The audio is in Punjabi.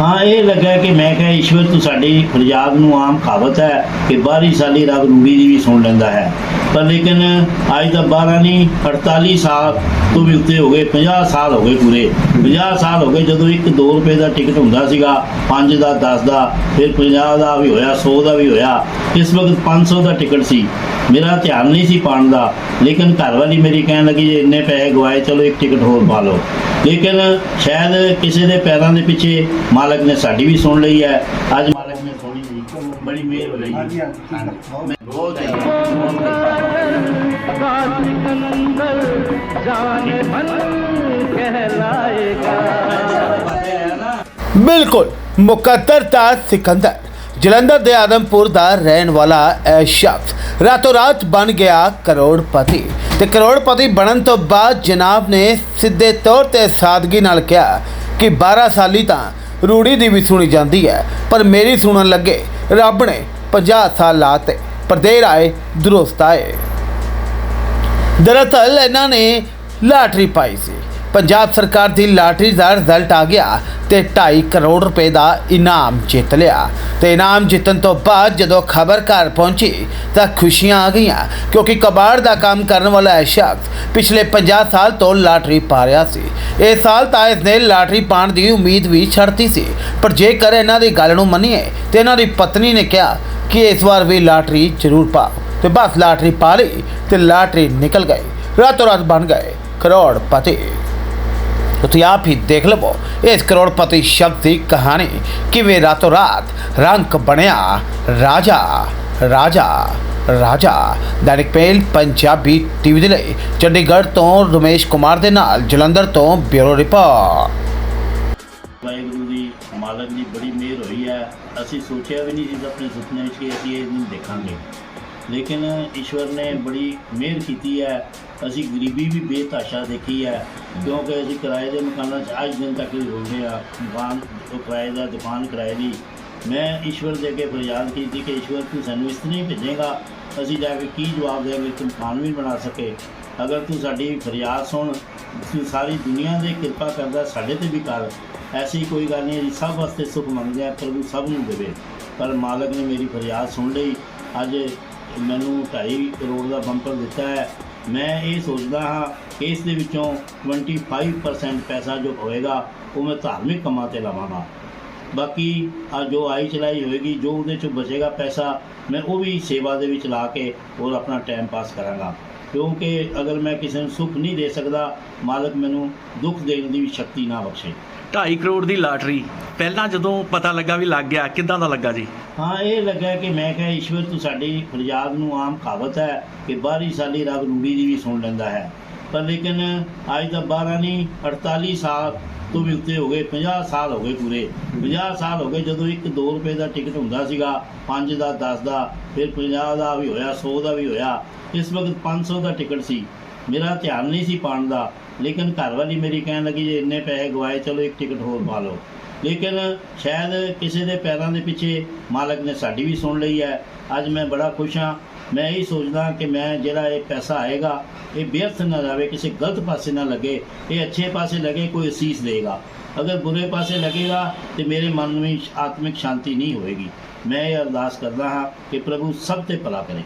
ਹਾਂ, ਇਹ ਲੱਗਾ ਕਿ ਮੈਂ ਕਿਹਾ, ਈਸ਼ਵਰ, ਤੂੰ ਸਾਡੀ ਫਰਿਆਦ ਨੂੰ ਆਮ ਕਹਾਵਤ ਹੈ ਕਿ ਬਾਹਰੀ ਸਾਲੀ ਰੱਬ ਰੂੜੀ ਦੀ ਵੀ ਸੁਣ ਲੈਂਦਾ ਹੈ। ਪਰ ਲੇਕਿਨ ਅੱਜ ਤਾਂ 12 ਨਹੀਂ 48 ਸਾਲ ਤੋਂ ਵੀ ਉੱਤੇ ਹੋ ਗਏ 50 ਸਾਲ ਹੋ ਗਏ ਪੂਰੇ। 50 ਸਾਲ ਹੋ ਗਏ, ਜਦੋਂ ਇੱਕ 2 ਰੁਪਏ ਦਾ ਟਿਕਟ ਹੁੰਦਾ ਸੀਗਾ 5 ਦਾ 10 ਦਾ, ਫਿਰ 50 ਦਾ ਵੀ ਹੋਇਆ 100 ਦਾ ਵੀ ਹੋਇਆ। ਇਸ ਵਕਤ 500 ਦਾ ਟਿਕਟ ਸੀ। ਮੇਰਾ ਧਿਆਨ ਨਹੀਂ ਸੀ ਪਾਉਣ ਦਾ। ਲੇਕਿਨ ਘਰ ਵਾਲੀ ਮੇਰੀ ਕਹਿਣ ਲੱਗੀ, ਜੇ ਇੰਨੇ ਪੈਸੇ ਗਵਾਏ, ਚਲੋ ਇੱਕ ਟਿਕਟ ਹੋਰ ਪਾ ਲਓ। ਲੇਕਿਨ ਸ਼ਾਇਦ ਕਿਸੇ ਦੇ ਪੈਰਾਂ ਦੇ ਪਿੱਛੇ ਮਾਲਕ ਨੇ ਸਾਡੀ ਵੀ ਸੁਣ ਲਈ ਹੈ। ਅੱਜ ਮਾਲਕ ਨੇ ਥੋੜੀ ਜੀ ਬੜੀ ਮਿਹਰ ਹੋ। ਰਹੀ ਹੈ ਬਿਲਕੁਲ ਮੁਕੱਦਰ ਤਾਂ ਸਿਕੰਦਰ ਜਲੰਧਰ ਦੇ ਆਦਮਪੁਰ ਦਾ ਰਹਿਣ ਵਾਲਾ ਇਹ ਸ਼ਖਸ ਰਾਤੋਂ ਰਾਤ ਬਣ ਗਿਆ ਕਰੋੜਪਤੀ ਤੇ ਕਰੋੜਪਤੀ ਬਣਨ ਤੋਂ ਬਾਅਦ ਜਨਾਬ ਨੇ ਸਿੱਧੇ ਤੌਰ ਤੇ ਸਾਦਗੀ ਨਾਲ ਕਿਹਾ ਕਿ 12 ਸਾਲੀ ਤਾਂ ਰੂੜੀ ਦੀ ਵੀ ਸੁਣੀ ਜਾਂਦੀ ਹੈ, ਪਰ ਮੇਰੀ ਸੁਣਨ ਲੱਗੇ ਰੱਬ ਨੇ 50 ਸਾਲ ਲਾਤੇ, ਪਰ ਦੇਰ ਆਏ, ਦਰੁਸਤ ਆਏ। ਦਰਅਸਲ ਇਹਨਾਂ ਨੇ ਲਾਟਰੀ ਪਾਈ ਸੀ। ਪੰਜਾਬ ਸਰਕਾਰ ਦੀ ਲਾਟਰੀ ਦਾ ਰਿਜ਼ਲਟ ਆ ਗਿਆ ਤੇ 2.5 ਕਰੋੜ ਰੁਪਏ ਦਾ ਇਨਾਮ ਜਿੱਤ ਲਿਆ। ਤੇ ਇਨਾਮ ਜਿੱਤਣ ਤੋਂ ਬਾਅਦ ਜਦੋਂ ਖਬਰ ਘਰ ਪਹੁੰਚੀ ਤਾਂ ਖੁਸ਼ੀਆਂ ਆ ਗਈਆਂ, ਕਿਉਂਕਿ ਕਬਾੜ ਦਾ ਕੰਮ ਕਰਨ ਵਾਲਾ ਇਹ ਸ਼ਖਸ ਪਿਛਲੇ 50 ਸਾਲ ਤੋਂ ਲਾਟਰੀ ਪਾ ਰਿਹਾ ਸੀ। ਇਸ ਸਾਲ ਤਾਂ ਇਸ ਨੇ ਲਾਟਰੀ ਪਾਣ ਦੀ ਉਮੀਦ ਵੀ ਛੱਡਤੀ ਸੀ, ਪਰ ਜੇਕਰ ਇਹਨਾਂ ਦੀ ਗੱਲ ਨੂੰ ਮੰਨੀਏ ਤੇ ਇਹਨਾਂ ਦੀ ਪਤਨੀ ਨੇ ਕਿਹਾ ਕਿ ਇਸ ਵਾਰ ਵੀ ਲਾਟਰੀ ਜ਼ਰੂਰ ਪਾਓ। ਤੇ ਬਸ ਲਾਟਰੀ ਪਾ ਲਈ ਤੇ ਲਾਟਰੀ ਨਿਕਲ ਗਈ। ਰਾਤੋਂ ਰਾਤ ਬਣ ਗਏ ਕਰੋੜਪਤੀ। ਤੁਸੀਂ ਆਪ ਹੀ ਦੇਖ ਲਵੋ ਇਸ ਕਰੋੜਪਤੀ ਸ਼ਬਦ ਦੀ ਕਹਾਣੀ ਕਿਵੇਂ ਰਾਤੋਂ ਰਾਤ ਰੰਗ ਬਣਿਆ ਰਾਜਾ ਰਾਜਾ ਰਾਜਾ ਦੈਨਿਕ ਮੇਲ ਪੰਜਾਬੀ ਟੀਵੀ ਦੇ ਲਈ ਚੰਡੀਗੜ੍ਹ ਤੋਂ ਰਮੇਸ਼ ਕੁਮਾਰ ਦੇ ਨਾਲ ਜਲੰਧਰ ਤੋਂ ਬਿਊਰੋ ਰਿਪੋਰਟ ਵਾਹਿਗੁਰੂ ਦੀ ਮਾਲਕ ਦੀ ਬੜੀ ਮਿਹਰ ਹੋਈ ਹੈ। ਅਸੀਂ ਸੋਚਿਆ ਵੀ ਨਹੀਂ ਸੀ, ਆਪਣੇ ਸੁਪਨੇ ਵਿੱਚ ਕਿ ਅਸੀਂ ਇਹ ਦਿਨ ਦੇਖਾਂਗੇ। ਲੇਕਿਨ ਈਸ਼ਵਰ ਨੇ ਬੜੀ ਮਿਹਰ ਕੀਤੀ ਹੈ। ਅਸੀਂ ਗਰੀਬੀ ਵੀ ਬੇਤਾਸ਼ਾ ਦੇਖੀ ਹੈ, ਕਿਉਂਕਿ ਅਸੀਂ ਕਿਰਾਏ ਦੇ ਮਕਾਨਾਂ 'ਚ ਅੱਜ ਦਿਨ ਤੱਕ ਹੀ ਰੋਂਦੇ ਆ ਮਕਾਨ ਉਹ ਕਿਰਾਏ ਦਾ ਦੁਕਾਨ ਕਿਰਾਏ ਦੀ। ਮੈਂ ਈਸ਼ਵਰ ਦੇ ਅੱਗੇ ਫਰਿਆਦ ਕੀਤੀ ਕਿ ਈਸ਼ਵਰ ਤੂੰ ਸਾਨੂੰ ਇਸ ਤਰ੍ਹਾਂ ਹੀ ਭੇਜੇਗਾ। ਅਸੀਂ ਜਾ ਕੇ ਕੀ ਜਵਾਬ ਦੇਵਾਂਗੇ ਤੂੰ ਮਕਾਨ ਵੀ ਬਣਾ ਸਕੇ। ਅਗਰ ਤੂੰ ਸਾਡੀ ਫਰਿਆਦ ਸੁਣ, ਤੂੰ ਸਾਰੀ ਦੁਨੀਆ ਦੇ ਕਿਰਪਾ ਕਰਦਾ, ਸਾਡੇ ਤੇ ਵੀ ਕਰ। ਐਸੀ ਕੋਈ ਗੱਲ ਨਹੀਂ, ਅਸੀਂ ਸਭ ਵਾਸਤੇ ਸੁਖ ਮੰਗਦੇ ਆ ਪ੍ਰਭੂ ਸਭ ਨੂੰ ਦੇਵੇ। ਪਰ ਮਾਲਕ ਨੇ ਮੇਰੀ ਫਰਿਆਦ ਸੁਣ ਲਈ। ਅੱਜ ਮੈਨੂੰ 2.5 ਕਰੋੜ ਦਾ ਬੰਪਰ ਦਿੱਤਾ ਹੈ। ਮੈਂ ਇਹ ਸੋਚਦਾ ਹਾਂ ਕਿ ਇਸ ਦੇ ਵਿੱਚੋਂ 25% ਪੈਸਾ ਜੋ ਹੋਏਗਾ ਉਹ ਮੈਂ ਧਾਰਮਿਕ ਕੰਮਾਂ ਤੇ ਲਾਵਾਂਗਾ। ਬਾਕੀ ਆ ਜੋ ਆਈ ਚਲਾਈ ਹੋਏਗੀ ਜੋ ਉਹਦੇ ਚੋਂ ਬਚੇਗਾ ਪੈਸਾ, ਮੈਂ ਉਹ ਵੀ ਸੇਵਾ ਦੇ ਵਿੱਚ ਲਾ ਕੇ ਔਰ ਆਪਣਾ ਟਾਈਮ ਪਾਸ ਕਰਾਂਗਾ। ਕਿਉਂਕਿ ਅਗਰ ਮੈਂ ਕਿਸੇ ਨੂੰ ਸੁੱਖ ਨਹੀਂ ਦੇ ਸਕਦਾ ਮਾਲਕ ਮੈਨੂੰ ਦੁੱਖ ਦੇਣ ਦੀ ਵੀ ਸ਼ਕਤੀ ਨਾ ਬਖਸ਼ੇ। 2.5 ਕਰੋੜ ਦੀ ਲਾਟਰੀ। ਪਹਿਲਾਂ ਜਦੋਂ ਪਤਾ ਲੱਗਾ ਵੀ ਲੱਗ ਗਿਆ ਕਿੱਦਾਂ ਦਾ ਲੱਗਾ ਜੀ? ਹਾਂ ਇਹ ਲੱਗਾ ਕਿ ਮੈਂ ਕਿਹਾ ਈਸ਼ਵਰ ਤੂੰ ਸਾਡੀ ਫਰਿਆਦ ਨੂੰ ਆਮ ਕਹਾਵਤ ਹੈ ਕਿ ਬਾਰੀ ਸਾਲੀ ਰੱਬ ਰੂੜੀ ਦੀ ਵੀ ਸੁਣ ਲੈਂਦਾ ਹੈ। ਪਰ ਲੇਕਿਨ ਅੱਜ ਦਾ 12 ਨਹੀਂ 48 ਸਾਲ ਤੋਂ ਵੀ ਉੱਤੇ ਹੋ ਗਏ 50 ਸਾਲ ਹੋ ਗਏ ਪੂਰੇ। 50 ਸਾਲ ਹੋ ਗਏ ਜਦੋਂ ਇੱਕ 2 ਰੁਪਏ ਦਾ ਟਿਕਟ ਹੁੰਦਾ ਸੀਗਾ 5 ਦਾ 10 ਦਾ, ਫਿਰ 50 ਦਾ ਵੀ ਹੋਇਆ 100 ਦਾ ਵੀ ਹੋਇਆ। ਇਸ ਵਕਤ 500 ਦਾ ਟਿਕਟ ਸੀ। ਮੇਰਾ ਧਿਆਨ ਨਹੀਂ ਸੀ ਪਾਉਣ ਦਾ। ਲੇਕਿਨ ਘਰ ਵਾਲੀ ਮੇਰੀ ਕਹਿਣ ਲੱਗੀ, ਜੇ ਇੰਨੇ ਪੈਸੇ ਗਵਾਏ, ਚਲੋ ਇੱਕ ਟਿਕਟ ਹੋਰ ਪਾ ਲਓ। ਲੇਕਿਨ ਸ਼ਾਇਦ ਕਿਸੇ ਦੇ ਪੈਰਾਂ ਦੇ ਪਿੱਛੇ ਮਾਲਕ ਨੇ ਸਾਡੀ ਵੀ ਸੁਣ ਲਈ ਹੈ। ਅੱਜ ਮੈਂ ਬੜਾ ਖੁਸ਼ ਹਾਂ। ਮੈਂ ਇਹ ਸੋਚਦਾ ਕਿ ਮੈਂ ਜਿਹੜਾ ਇਹ ਪੈਸਾ ਆਏਗਾ, ਇਹ ਬੇਅਰਥ ਨਾ ਜਾਵੇ, ਕਿਸੇ ਗਲਤ ਪਾਸੇ ਨਾ ਲੱਗੇ, ਇਹ ਅੱਛੇ ਪਾਸੇ ਲੱਗੇ, ਕੋਈ ਅਸੀਸ ਦੇਗਾ। ਅਗਰ ਬੁਰੇ ਪਾਸੇ ਲੱਗੇਗਾ, ਤੇ ਮੇਰੇ ਮਨ ਵਿੱਚ ਆਤਮਿਕ ਸ਼ਾਂਤੀ ਨਹੀਂ ਹੋਏਗੀ। ਮੈਂ ਇਹ ਅਰਦਾਸ ਕਰਦਾ ਹਾਂ ਕਿ ਪ੍ਰਭੂ ਸਭ ਤੇ ਭਲਾ ਕਰੇ।